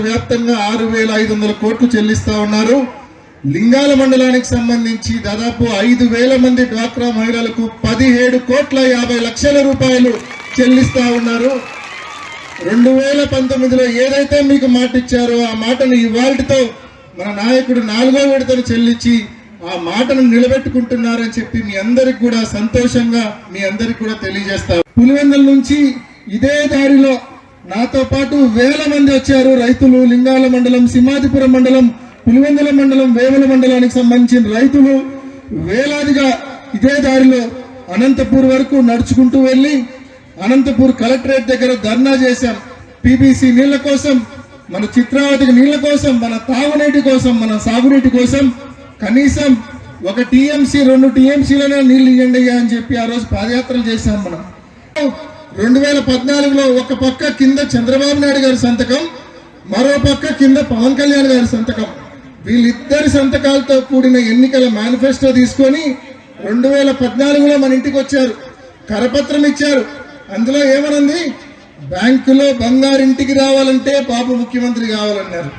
రాష్ట్ర వ్యాప్తంగా ఆరు వేల ఐదు వందల కోట్లు చెల్లిస్తా ఉన్నారు. లింగాల మండలానికి సంబంధించి దాదాపు ఐదు వేల మంది డ్వాక్రా మహిళలకు పదిహేడు కోట్ల యాభై లక్షల రూపాయలు చెల్లిస్తా ఉన్నారు. రెండు వేల పంతొమ్మిదిలో ఏదైతే మీకు మాట ఇచ్చారో ఆ మాటను ఇవాళతో మన నాయకుడు నాలుగో విడతను చెల్లించి ఆ మాటను నిలబెట్టుకుంటున్నారని చెప్పి మీ అందరికి కూడా సంతోషంగా మీ అందరికి కూడా తెలియజేస్తారు పులివెందుల నుంచి ఇదే దారిలో నాతో పాటు వేల మంది వచ్చారు. రైతులు లింగాల మండలం సింహాదిపురం మండలం పులివెందుల మండలం వేముల మండలానికి సంబంధించిన రైతులు వేలాదిగా ఇదే దారిలో అనంతపూర్ వరకు నడుచుకుంటూ వెళ్ళి అనంతపూర్ కలెక్టరేట్ దగ్గర ధర్నా చేశాం. పీబీసీ నీళ్ళ కోసం మన చిత్రావతికి నీళ్ళ కోసం మన తాగునీటి కోసం మన సాగునీటి కోసం కనీసం ఒక టీఎంసీ రెండు టీఎంసీలనే నీళ్ళు ఇవ్వండి అని చెప్పి ఆ రోజు పాదయాత్రలు చేశాం మనం. రెండు వేల పద్నాలుగులో ఒక పక్క కింద చంద్రబాబు నాయుడు గారి సంతకం మరో పక్క కింద పవన్ కళ్యాణ్ గారి సంతకం. వీళ్ళిద్దరి సంతకాలతో కూడిన ఎన్నికల మేనిఫెస్టో తీసుకొని రెండు వేల పద్నాలుగులో మన ఇంటికి వచ్చారు. కరపత్రం ఇచ్చారు. అందులో ఏమనుంది? బ్యాంకులో బంగారింటికి రావాలంటే బాబు ముఖ్యమంత్రి కావాలన్నారు.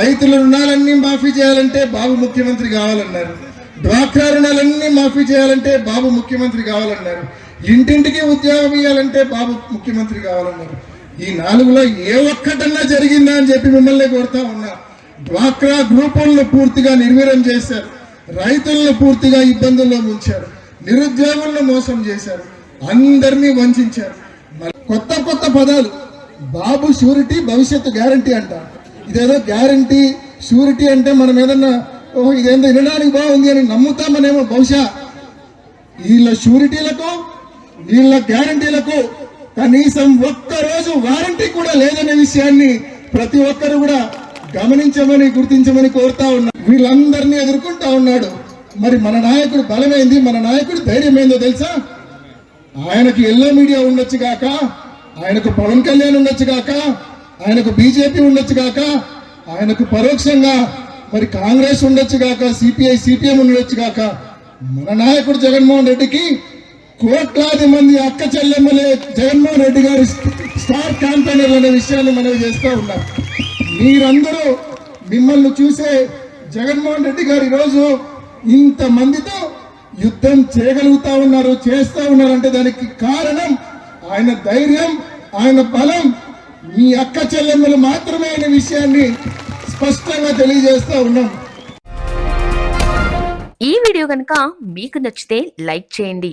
రైతుల రుణాలన్నీ మాఫీ చేయాలంటే బాబు ముఖ్యమంత్రి కావాలన్నారు. డ్వాక్రా రుణాలన్నీ మాఫీ చేయాలంటే బాబు ముఖ్యమంత్రి కావాలన్నారు. ఇంటింటికి ఉద్యోగం ఇవ్వాలంటే బాబు ముఖ్యమంత్రి కావాలన్నారు. ఈ నాలుగులో ఏ ఒక్కటన్నా జరిగిందా అని చెప్పి మిమ్మల్ని కోరుతా ఉన్నా. డ్వాక్రా గ్రూపులను పూర్తిగా నిర్వీర్యం చేశారు. రైతులను పూర్తిగా ఇబ్బందుల్లో ముంచారు. నిరుద్యోగులను మోసం చేశారు. అందరినీ వంచారు. మరి కొత్త కొత్త పదాలు. బాబు షూరిటీ భవిష్యత్తు గ్యారంటీ అంట. ఇదేదో గ్యారంటీ షూరిటీ అంటే మనం ఏదన్నా ఓహో ఇదేందో వినడానికి బాగుంది అని నమ్ముతామనేమో బహుశా. వీళ్ళ షూరిటీలకు వీళ్ళ గ్యారంటీలకు కనీసం ఒక్క రోజు వారంటీ కూడా లేదనే విషయాన్ని ప్రతి ఒక్కరు కూడా గమనించమని గుర్తించమని కోరుతా ఉన్నా వీళ్ళందరినీ ఎదుర్కొంటా ఉన్నాడు. మరి మన నాయకుడు బలమైంది మన నాయకుడు ధైర్యం ఏందో తెలుసా? ఆయనకు ఎల్లో మీడియా ఉండొచ్చు గాక ఆయనకు పవన్ కళ్యాణ్ ఉండొచ్చు గాక ఆయనకు బీజేపీ ఉండొచ్చు గాక ఆయనకు పరోక్షంగా మరి కాంగ్రెస్ ఉండొచ్చు గాక సిపిఐ సిపిఎం ఉండొచ్చు గాక మన నాయకుడు జగన్మోహన్ రెడ్డికి కోట్లాది మంది అక్క చెల్లెమ్మలే జగన్మోహన్ రెడ్డి గారి స్టార్ క్యాంపెయినర్లు అనే విషయాన్ని మనం చేస్తూ ఉన్నాం మీరందరూ మిమ్మల్ని చూసే జగన్మోహన్ రెడ్డి గారు ఈరోజు ఇంతమందితో యుద్ధం చేయగలుగుతా ఉన్నారు చేస్తూ ఉన్నారంటే దానికి కారణం ఆయన ధైర్యం ఆయన బలం మీ అక్క చెల్లెమ్మలు మాత్రమే అనే విషయాన్ని స్పష్టంగా తెలియజేస్తూ ఉన్నాం. ఈ వీడియో కనుక మీకు నచ్చితే లైక్ చేయండి.